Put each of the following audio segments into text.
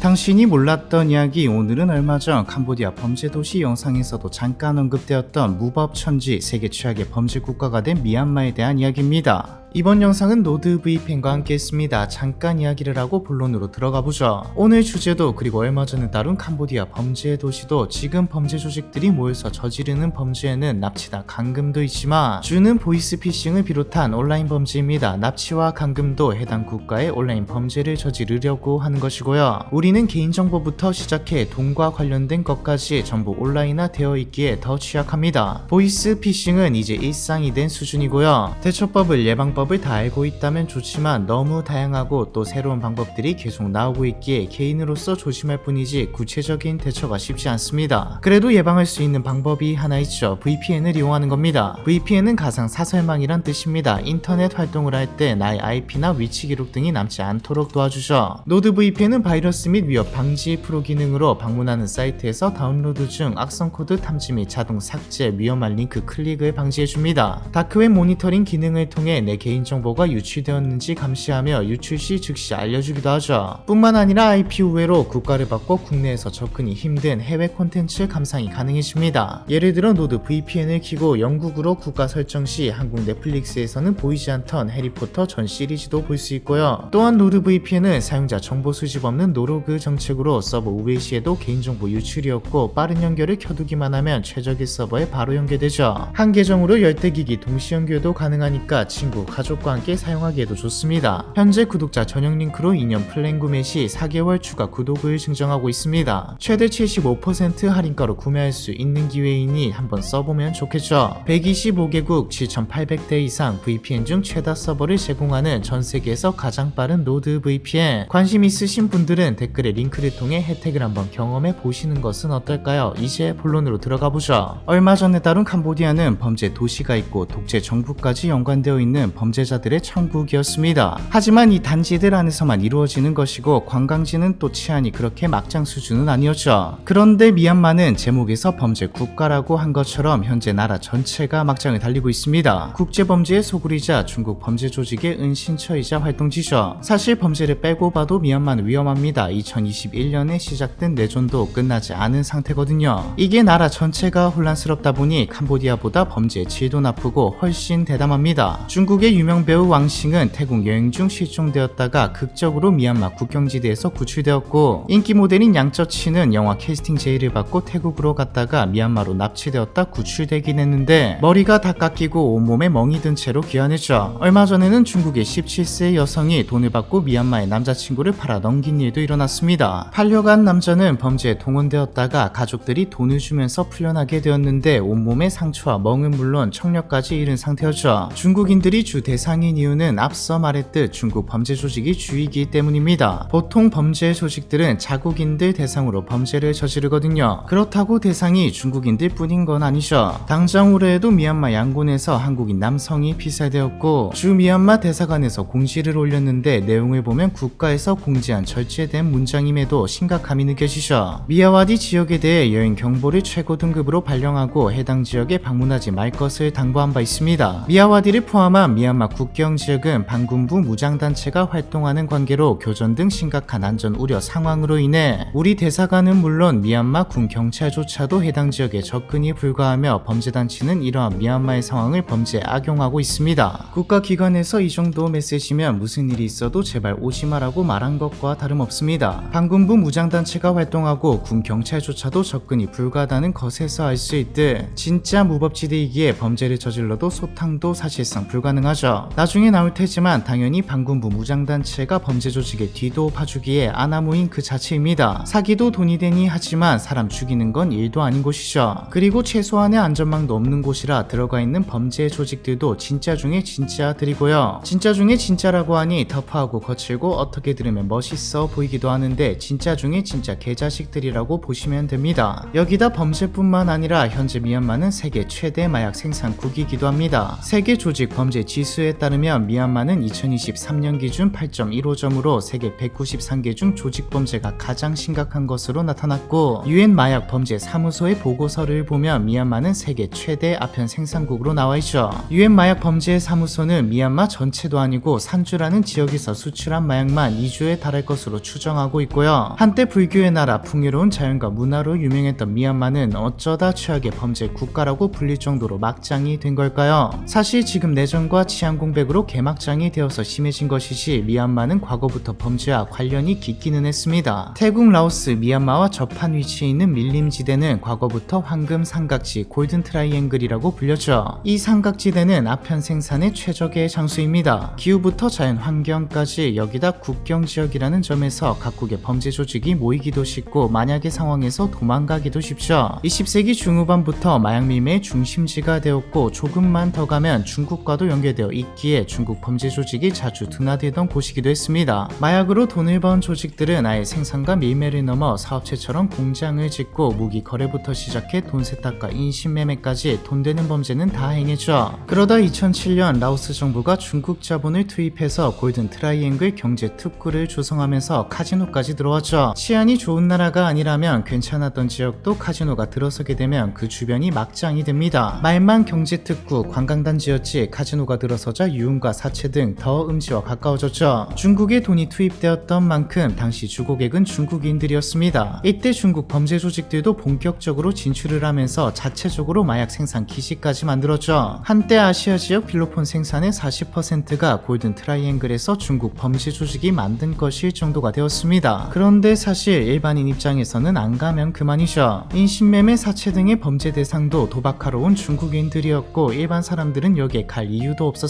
당신이 몰랐던 이야기 오늘은 얼마 전 캄보디아 범죄 도시 영상에서도 잠깐 언급되었던 무법 천지 세계 최악의 범죄 국가가 된 미얀마에 대한 이야기입니다. 이번 영상은 노드 V팬과 함께 했습니다. 잠깐 이야기를 하고 본론으로 들어가 보죠. 오늘 주제도 그리고 얼마 전에 다룬 캄보디아 범죄의 도시도 지금 범죄 조직들이 모여서 저지르는 범죄에는 납치나 감금도 있지만 주는 보이스피싱을 비롯한 온라인 범죄입니다. 납치와 감금도 해당 국가의 온라인 범죄를 저지르려고 하는 것이고요. 우리는 개인정보부터 시작해 돈과 관련된 것까지 전부 온라인화 되어 있기에 더 취약합니다. 보이스피싱은 이제 일상이 된 수준이고요. 대처법을 예방법 을 다 알고 있다면 좋지만 너무 다양하고 또 새로운 방법들이 계속 나오고 있기에 개인으로서 조심할 뿐이지 구체적인 대처가 쉽지 않습니다. 그래도 예방할 수 있는 방법이 하나 있죠. VPN을 이용하는 겁니다. VPN은 가상 사설망이란 뜻입니다. 인터넷 활동을 할 때 나의 IP나 위치 기록 등이 남지 않도록 도와주죠. 노드 VPN은 바이러스 및 위협 방지 프로 기능으로 방문하는 사이트에서 다운로드 중 악성 코드 탐지 및 자동 삭제, 위험한 링크 클릭을 방지해줍니다. 다크웹 모니터링 기능을 통해 내 개인 정보가 유출되었는지 감시하며 유출 시 즉시 알려주기도 하죠. 뿐만 아니라 IP 우회로 국가를 바꿔 국내에서 접근이 힘든 해외 콘텐츠 감상이 가능해집니다. 예를 들어 노드 VPN을 키고 영국으로 국가 설정 시 한국 넷플릭스에서는 보이지 않던 해리포터 전 시리즈도 볼 수 있고요. 또한 노드 VPN은 사용자 정보 수집 없는 노로그 정책으로 서버 우회 시에도 개인정보 유출이었고 빠른 연결을 켜두기만 하면 최적의 서버에 바로 연결되죠. 한 계정으로 열대 기기 동시 연결도 가능하니까 친구, 가족과 함께 사용하기에도 좋습니다. 현재 구독자 전용 링크로 2년 플랜 구매 시 4개월 추가 구독을 증정하고 있습니다. 최대 75% 할인가로 구매할 수 있는 기회이니 한번 써보면 좋겠죠. 125개국 7,800대 이상 VPN 중 최다 서버를 제공하는 전 세계에서 가장 빠른 노드 VPN. 관심 있으신 분들은 댓글에 링크를 통해 혜택을 한번 경험해 보시는 것은 어떨까요? 이제 본론으로 들어가 보죠. 얼마 전에 다룬 캄보디아는 범죄 도시가 있고 독재 정부까지 연관되어 있는 범 죄자들의 천국이었습니다. 하지만 이 단지들 안에서만 이루어지는 것이고 관광지는 또 치안이 그렇게 막장 수준은 아니었죠. 그런데 미얀마는 제목에서 범죄 국가라고 한 것처럼 현재 나라 전체가 막장을 달리고 있습니다. 국제 범죄의 소굴이자 중국 범죄 조직의 은신처이자 활동지죠. 사실 범죄를 빼고 봐도 미얀마는 위험합니다. 2021년에 시작된 내전도 끝나지 않은 상태거든요. 이게 나라 전체가 혼란스럽다 보니 캄보디아보다 범죄 질도 나쁘고 훨씬 대담합니다. 중국의 유명 배우 왕싱은 태국 여행 중 실종되었다가 극적으로 미얀마 국경지대에서 구출되었고 인기 모델인 양쩌치는 영화 캐스팅 제의를 받고 태국으로 갔다가 미얀마로 납치되었다 구출되긴 했는데 머리가 다 깎이고 온몸에 멍이 든 채로 귀환했죠. 얼마 전에는 중국의 17세 여성이 돈을 받고 미얀마의 남자친구를 팔아 넘긴 일도 일어났습니다. 팔려간 남자는 범죄에 동원되었다가 가족들이 돈을 주면서 풀려나게 되었는데 온몸에 상처와 멍은 물론 청력까지 잃은 상태였죠. 중국인들이 주 대상인 이유는 앞서 말했듯 중국 범죄 조직이 주이기 때문입니다. 보통 범죄 조직들은 자국인들 대상으로 범죄를 저지르거든요. 그렇다고 대상이 중국인들 뿐인 건 아니죠. 당장 올해에도 미얀마 양곤에서 한국인 남성이 피살되었고 주 미얀마 대사관에서 공지를 올렸는데 내용을 보면 국가에서 공지한 절제된 문장임에도 심각함이 느껴지죠. 미야와디 지역에 대해 여행 경보를 최고 등급으로 발령하고 해당 지역에 방문하지 말 것을 당부한 바 있습니다. 미야와디를 포함한 미얀마 국경 지역은 반군부 무장단체가 활동하는 관계로 교전 등 심각한 안전 우려 상황으로 인해 우리 대사관은 물론 미얀마 군 경찰조차도 해당 지역에 접근이 불가하며 범죄단체는 이러한 미얀마의 상황을 범죄에 악용하고 있습니다. 국가기관에서 이 정도 메시지면 무슨 일이 있어도 제발 오지 마라고 말한 것과 다름없습니다. 반군부 무장단체가 활동하고 군 경찰조차도 접근이 불가하다는 것에서 알 수 있듯 진짜 무법지대이기에 범죄를 저질러도 소탕도 사실상 불가능하죠. 나중에 나올 테지만 당연히 반군부 무장단체가 범죄 조직의 뒤도 봐주기에 아나무인 그 자체입니다. 사기도 돈이 되니 하지만 사람 죽이는 건 일도 아닌 곳이죠. 그리고 최소한의 안전망도 없는 곳이라 들어가 있는 범죄 조직들도 진짜 중에 진짜들이고요. 진짜 중에 진짜라고 하니 터프하고 거칠고 어떻게 들으면 멋있어 보이기도 하는데 진짜 중에 진짜 개자식들이라고 보시면 됩니다. 여기다 범죄뿐만 아니라 현재 미얀마는 세계 최대 마약 생산국이기도 합니다. 세계 조직 범죄 지수 뉴스에 따르면 미얀마는 2023년 기준 8.15점으로 세계 193개 중 조직 범죄가 가장 심각한 것으로 나타났고 유엔 마약 범죄 사무소의 보고서를 보면 미얀마는 세계 최대 아편 생산국으로 나와 있죠. 유엔 마약 범죄 사무소는 미얀마 전체도 아니고 산주라는 지역에서 수출한 마약만 2주에 달할 것으로 추정하고 있고요. 한때 불교의 나라 풍요로운 자연과 문화로 유명했던 미얀마는 어쩌다 최악의 범죄 국가라고 불릴 정도로 막장이 된 걸까요? 사실 지금 내전과 치안 공백으로 개막장이 되어서 심해진 것이지 미얀마는 과거부터 범죄와 관련이 깊기는 했습니다. 태국, 라오스, 미얀마와 접한 위치에 있는 밀림지대는 과거부터 황금 삼각지 골든 트라이앵글이라고 불렸죠. 이 삼각지대는 아편 생산의 최적의 장소입니다. 기후부터 자연 환경까지 여기다 국경 지역이라는 점에서 각국의 범죄 조직이 모이기도 쉽고 만약의 상황에서 도망가기도 쉽죠. 20세기 중후반부터 마약 밀매의 중심지가 되었고 조금만 더 가면 중국과도 연계되어 있기에 중국 범죄 조직이 자주 드나들던 곳이기도 했습니다. 마약으로 돈을 번 조직들은 아예 생산과 밀매를 넘어 사업체처럼 공장을 짓고 무기 거래부터 시작해 돈 세탁과 인신매매까지 돈 되는 범죄는 다 행했죠. 그러다 2007년 라오스 정부가 중국 자본을 투입해서 골든 트라이앵글 경제 특구를 조성하면서 카지노까지 들어왔죠. 치안이 좋은 나라가 아니라면 괜찮았던 지역도 카지노가 들어서게 되면 그 주변이 막장이 됩니다. 말만 경제 특구, 관광단지였지 카지노가 들어 서자 유흥과 사채 등더 음지와 가까워졌죠. 중국에 돈이 투입되었던 만큼 당시 주고객은 중국인들이었습니다. 이때 중국 범죄 조직들도 본격적으로 진출을 하면서 자체적으로 마약 생산 기지까지 만들었죠. 한때 아시아 지역 필로폰 생산의 40%가 골든 트라이앵글에서 중국 범죄 조직이 만든 것일 정도가 되었습니다. 그런데 사실 일반인 입장에서는 안 가면 그만이죠. 인신매매 사채 등의 범죄 대상도 도박하러 온 중국인들이었고 일반 사람들은 여기에 갈 이유도 없었습니다.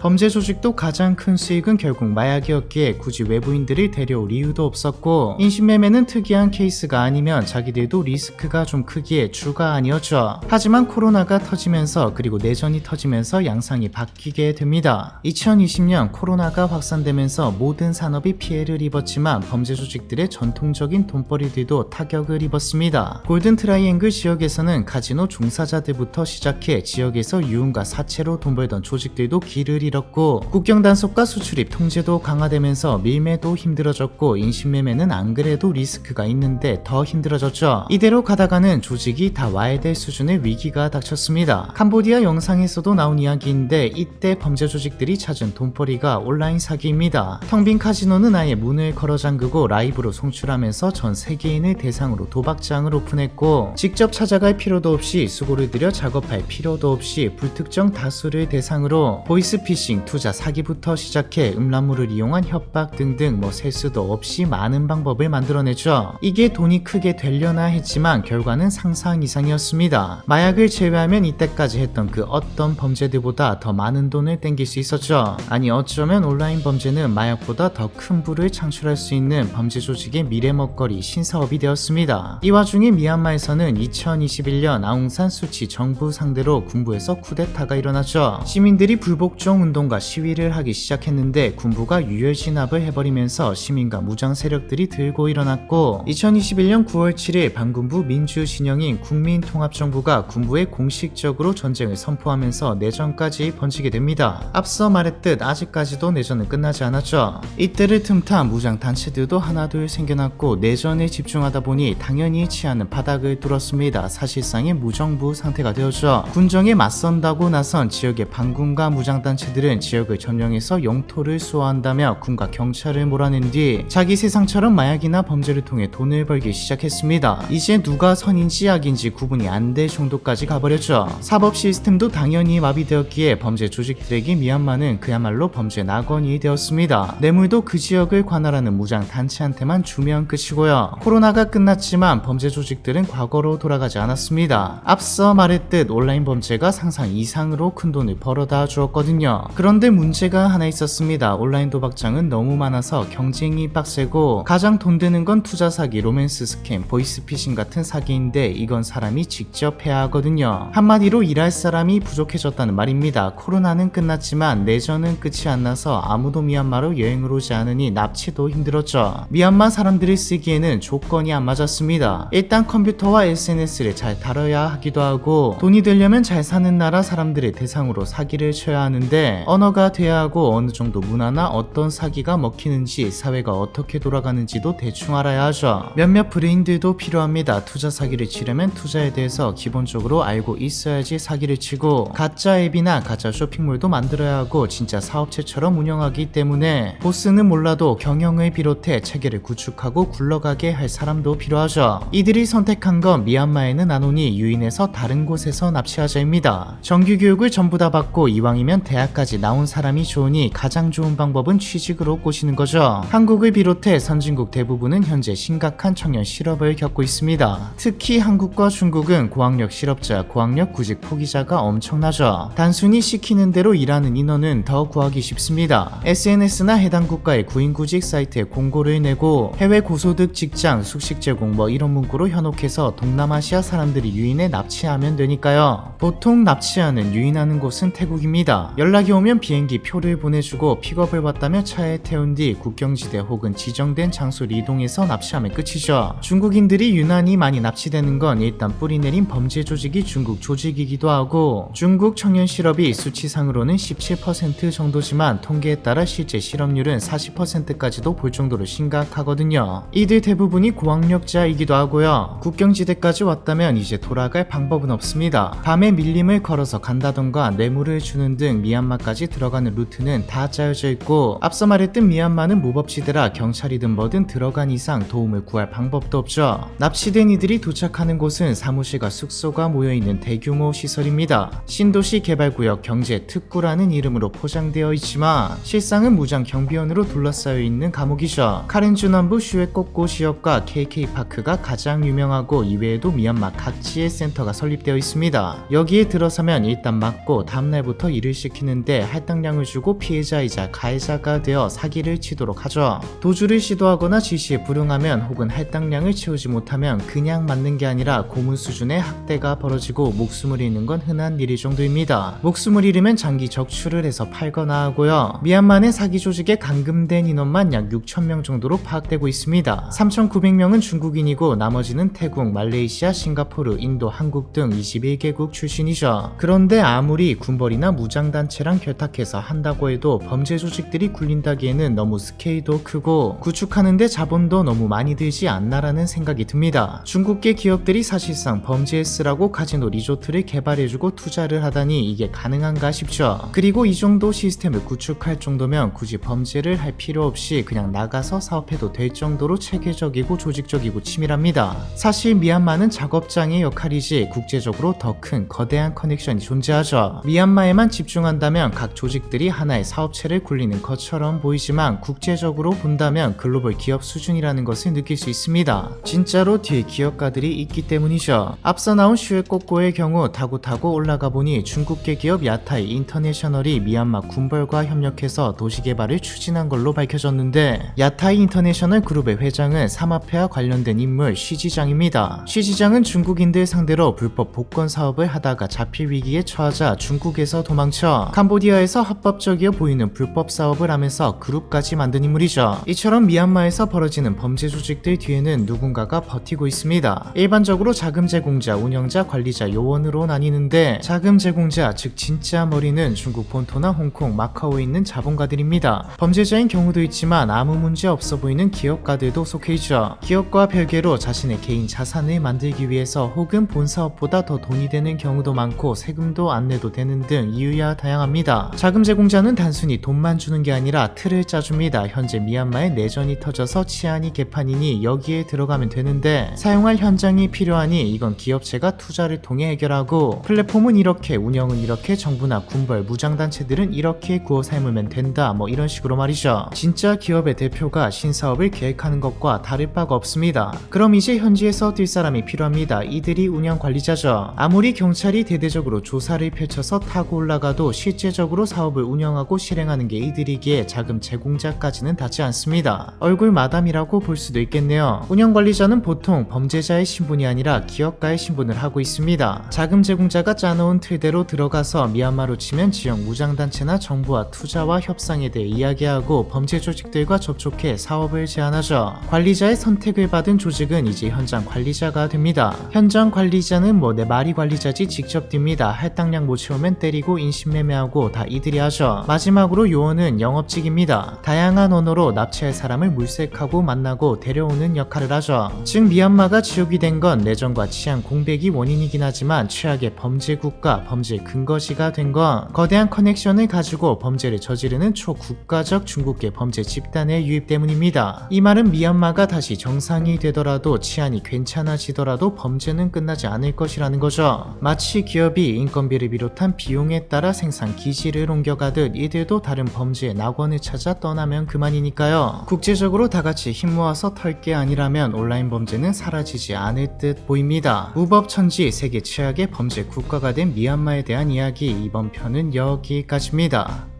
범죄 조직도 가장 큰 수익은 결국 마약이었기에 굳이 외부인들을 데려올 이유도 없었고 인신매매는 특이한 케이스가 아니면 자기들도 리스크가 좀 크기에 주가 아니었죠. 하지만 코로나가 터지면서 그리고 내전이 터지면서 양상이 바뀌게 됩니다. 2020년 코로나가 확산되면서 모든 산업이 피해를 입었지만 범죄 조직들의 전통적인 돈벌이들도 타격을 입었습니다. 골든 트라이앵글 지역에서는 카지노 종사자들부터 시작해 지역에서 유흥과 사채로 돈 벌던 조직들도 길을 잃었고 국경 단속과 수출입 통제도 강화되면서 밀매도 힘들어졌고 인신매매는 안 그래도 리스크가 있는데 더 힘들어졌죠. 이대로 가다가는 조직이 다 와야 될 수준의 위기가 닥쳤습니다. 캄보디아 영상에서도 나온 이야기인데 이때 범죄 조직들이 찾은 돈벌이가 온라인 사기입니다. 텅빈 카지노는 아예 문을 걸어 잠그고 라이브로 송출하면서 전 세계인을 대상으로 도박장을 오픈했고 직접 찾아갈 필요도 없이 수고를 들여 작업할 필요도 없이 불특정 다수를 대상으로 보이스피싱, 투자 사기부터 시작해 음란물을 이용한 협박 등등 뭐 셀 수도 없이 많은 방법을 만들어내죠. 이게 돈이 크게 되려나 했지만 결과는 상상 이상이었습니다. 마약을 제외하면 이때까지 했던 그 어떤 범죄들보다 더 많은 돈을 땡길 수 있었죠. 아니 어쩌면 온라인 범죄는 마약보다 더 큰 부를 창출할 수 있는 범죄 조직의 미래 먹거리 신사업이 되었습니다. 이 와중에 미얀마에서는 2021년 아웅산 수치 정부 상대로 군부에서 쿠데타가 일어났죠. 시민들이 불복종 운동과 시위를 하기 시작했는데 군부가 유혈 진압을 해버리면서 시민과 무장 세력들이 들고 일어났고 2021년 9월 7일 반군부 민주 진영인 국민통합정부가 군부에 공식적으로 전쟁을 선포하면서 내전까지 번지게 됩니다. 앞서 말했듯 아직까지도 내전은 끝나지 않았죠. 이때를 틈타 무장 단체들도 하나둘 생겨났고 내전에 집중하다 보니 당연히 치안은 바닥을 뚫었습니다. 사실상의 무정부 상태가 되었죠. 군정에 맞선다고 나선 지역의 반군과 무장 단체들은 지역을 점령해서 영토를 수호한다며 군과 경찰을 몰아낸 뒤 자기 세상처럼 마약이나 범죄를 통해 돈을 벌기 시작했습니다. 이제 누가 선인지 악인지 구분이 안 될 정도까지 가버렸죠. 사법 시스템도 당연히 마비되었기에 범죄 조직들에게 미얀마는 그야말로 범죄 낙원이 되었습니다. 뇌물도 그 지역을 관할하는 무장 단체한테만 주면 끝이고요. 코로나가 끝났지만 범죄 조직들은 과거로 돌아가지 않았습니다. 앞서 말했듯 온라인 범죄가 상상 이상으로 큰 돈을 벌어다 주었 거든요. 그런데 문제가 하나 있었습니다. 온라인 도박장은 너무 많아서 경쟁이 빡세고 가장 돈 되는 건 투자 사기, 로맨스 스캠, 보이스피싱 같은 사기인데 이건 사람이 직접 해야 하거든요. 한마디로 일할 사람이 부족해졌다는 말입니다. 코로나는 끝났지만 내전은 끝이 안 나서 아무도 미얀마로 여행을 오지 않으니 납치도 힘들었죠. 미얀마 사람들이 쓰기에는 조건이 안 맞았습니다. 일단 컴퓨터와 SNS를 잘 다뤄야 하기도 하고 돈이 되려면 잘 사는 나라 사람들의 대상으로 사기를 쳐야 알아야 하는데 언어가 돼야 하고 어느 정도 문화나 어떤 사기가 먹히는지 사회가 어떻게 돌아가는지도 대충 알아야 하죠. 몇몇 브레인들도 필요합니다. 투자 사기를 치려면 투자에 대해서 기본적으로 알고 있어야지 사기를 치고 가짜 앱이나 가짜 쇼핑몰도 만들어야 하고 진짜 사업체처럼 운영하기 때문에 보스는 몰라도 경영을 비롯해 체계를 구축하고 굴러가게 할 사람도 필요하죠. 이들이 선택한 건 미얀마에는 안 오니 유인해서 다른 곳에서 납치하자입니다. 정규 교육을 전부 다 받고 이왕 이면 대학까지 나온 사람이 좋으니 가장 좋은 방법은 취직으로 꼬시는 거죠. 한국을 비롯해 선진국 대부분은 현재 심각한 청년 실업을 겪고 있습니다. 특히 한국과 중국은 고학력 실업자, 고학력 구직 포기자가 엄청나죠. 단순히 시키는 대로 일하는 인원은 더 구하기 쉽습니다. SNS나 해당 국가의 구인구직 사이트에 공고를 내고 해외 고소득 직장, 숙식 제공 뭐 이런 문구로 현혹해서 동남아시아 사람들이 유인해 납치하면 되니까요. 보통 납치하는 유인하는 곳은 태국입니다. 연락이 오면 비행기 표를 보내주고 픽업을 받다며 차에 태운 뒤 국경지대 혹은 지정된 장소를 이동해서 납치하면 끝이죠. 중국인들이 유난히 많이 납치되는 건 일단 뿌리 내린 범죄 조직이 중국 조직이기도 하고 중국 청년 실업이 수치상으로는 17% 정도지만 통계에 따라 실제 실업률은 40%까지도 볼 정도로 심각하거든요. 이들 대부분이 고학력자이기도 하고요. 국경지대까지 왔다면 이제 돌아갈 방법은 없습니다. 밤에 밀림을 걸어서 간다던가 뇌물을 주는 등 미얀마까지 들어가는 루트는 다 짜여져 있고 앞서 말했듯 미얀마는 무법지대라 경찰이든 뭐든 들어간 이상 도움을 구할 방법도 없죠. 납치된 이들이 도착하는 곳은 사무실과 숙소가 모여있는 대규모 시설입니다. 신도시 개발구역 경제 특구라는 이름으로 포장되어 있지만 실상은 무장 경비원으로 둘러싸여 있는 감옥이죠. 카렌주 남부 슈에꼬꼬 지역과 KK파크가 가장 유명하고 이외에도 미얀마 각지의 센터가 설립되어 있습니다. 여기에 들어서면 일단 맞고 다음날부터 일을 시키는데 할당량을 주고 피해자이자 가해자가 되어 사기를 치도록 하죠. 도주를 시도하거나 지시에 불응하면 혹은 할당량을 채우지 못하면 그냥 맞는 게 아니라 고문 수준의 학대가 벌어지고 목숨을 잃는 건 흔한 일일 정도입니다. 목숨을 잃으면 장기 적출을 해서 팔거나 하고요. 미얀마 내 사기 조직에 감금된 인원만 약 6,000명 정도로 파악되고 있습니다. 3,900명은 중국인이고 나머지는 태국, 말레이시아, 싱가포르, 인도, 한국 등 21개국 출신이죠. 그런데 아무리 군벌이나 무장 단체랑 결탁해서 한다고 해도 범죄 조직들이 굴린다기에는 너무 스케일도 크고 구축하는데 자본도 너무 많이 들지 않나라는 생각이 듭니다. 중국계 기업들이 사실상 범죄에 쓰라고 카지노 리조트를 개발해주고 투자를 하다니 이게 가능한가 싶죠. 그리고 이 정도 시스템을 구축할 정도면 굳이 범죄를 할 필요 없이 그냥 나가서 사업해도 될 정도로 체계적이고 조직적이고 치밀합니다. 사실 미얀마는 작업장의 역할이지 국제적으로 더 큰 거대한 커넥션이 존재하죠. 미얀마에만 집 중한다면 각 조직들이 하나의 사업체를 굴리는 것처럼 보이지만 국제적으로 본다면 글로벌 기업 수준이라는 것을 느낄 수 있습니다. 진짜로 뒤에 기업가들이 있기 때문이죠. 앞서 나온 슈에꼬꼬의 경우 타고 타고 올라가 보니 중국계 기업 야타이 인터내셔널이 미얀마 군벌과 협력해서 도시개발을 추진한 걸로 밝혀졌는데 야타이 인터내셔널 그룹의 회장은 사마페와 관련된 인물 쉬지장입니다. 쉬지장은 중국인들 상대로 불법 복권 사업을 하다가 잡힐 위기에 처하자 중국에서 도망쳐 캄보디아에서 합법적이어 보이는 불법 사업을 하면서 그룹까지 만든 인물이죠. 이처럼 미얀마에서 벌어지는 범죄 조직들 뒤에는 누군가가 버티고 있습니다. 일반적으로 자금 제공자, 운영자, 관리자, 요원으로 나뉘는데 자금 제공자, 즉 진짜 머리는 중국 본토나 홍콩, 마카오에 있는 자본가들입니다. 범죄자인 경우도 있지만 아무 문제 없어 보이는 기업가들도 속해 있죠. 기업과 별개로 자신의 개인 자산을 만들기 위해서 혹은 본 사업보다 더 돈이 되는 경우도 많고 세금도 안 내도 되는 등 이유야 다양합니다. 자금 제 공자는 단순히 돈만 주는 게 아니라 틀을 짜줍니다. 현재 미얀마에 내전이 터져서 치안이 개판이니 여기에 들어가면 되는데 사용할 현장이 필요하니 이건 기업체가 투자를 통해 해결하고 플랫폼은 이렇게 운영은 이렇게 정부나 군벌 무장단체들은 이렇게 구워 삶으면 된다 뭐 이런 식으로 말이죠. 진짜 기업의 대표가 신사업을 계획하는 것과 다를 바가 없습니다. 그럼 이제 현지에서 뛸 사람이 필요합니다. 이들이 운영 관리자죠. 아무리 경찰이 대대적으로 조사를 펼쳐서 타고 올라가 도 실제적으로 사업을 운영하고 실행하는 게 이들이기에 자금 제공자까지는 닿지 않습니다. 얼굴 마담이라고 볼 수도 있겠네요. 운영 관리자는 보통 범죄자의 신분이 아니라 기업가의 신분을 하고 있습니다. 자금 제공자가 짜놓은 틀대로 들어가서 미얀마로 치면 지역 무장단체나 정부와 투자와 협상에 대해 이야기하고 범죄 조직들과 접촉해 사업을 제안하죠. 관리자의 선택을 받은 조직은 이제 현장 관리자가 됩니다. 현장 관리자는 뭐 내 말이 관리자지 직접 듭니다. 할당량 못 채우면 때리고 인식 인 신매매하고 다 이들이 하죠. 마지막으로 요원은 영업직입니다. 다양한 언어로 납치할 사람을 물색하고 만나고 데려오는 역할을 하죠. 즉 미얀마가 지옥이 된 건 내전과 치안 공백이 원인이긴 하지만 최악의 범죄 국가, 범죄 근거지가 된 건 거대한 커넥션을 가지고 범죄를 저지르는 초국가적 중국계 범죄 집단의 유입 때문입니다. 이 말은 미얀마가 다시 정상이 되더라도 치안이 괜찮아지더라도 범죄는 끝나지 않을 것이라는 거죠. 마치 기업이 인건비를 비롯한 비용에 따라 생산 기지를 옮겨가듯 이들도 다른 범죄의 낙원을 찾아 떠나면 그만이니까요. 국제적으로 다 같이 힘 모아서 털 게 아니라면 온라인 범죄는 사라지지 않을 듯 보입니다. 무법 천지 세계 최악의 범죄 국가가 된 미얀마에 대한 이야기 이번 편은 여기까지입니다.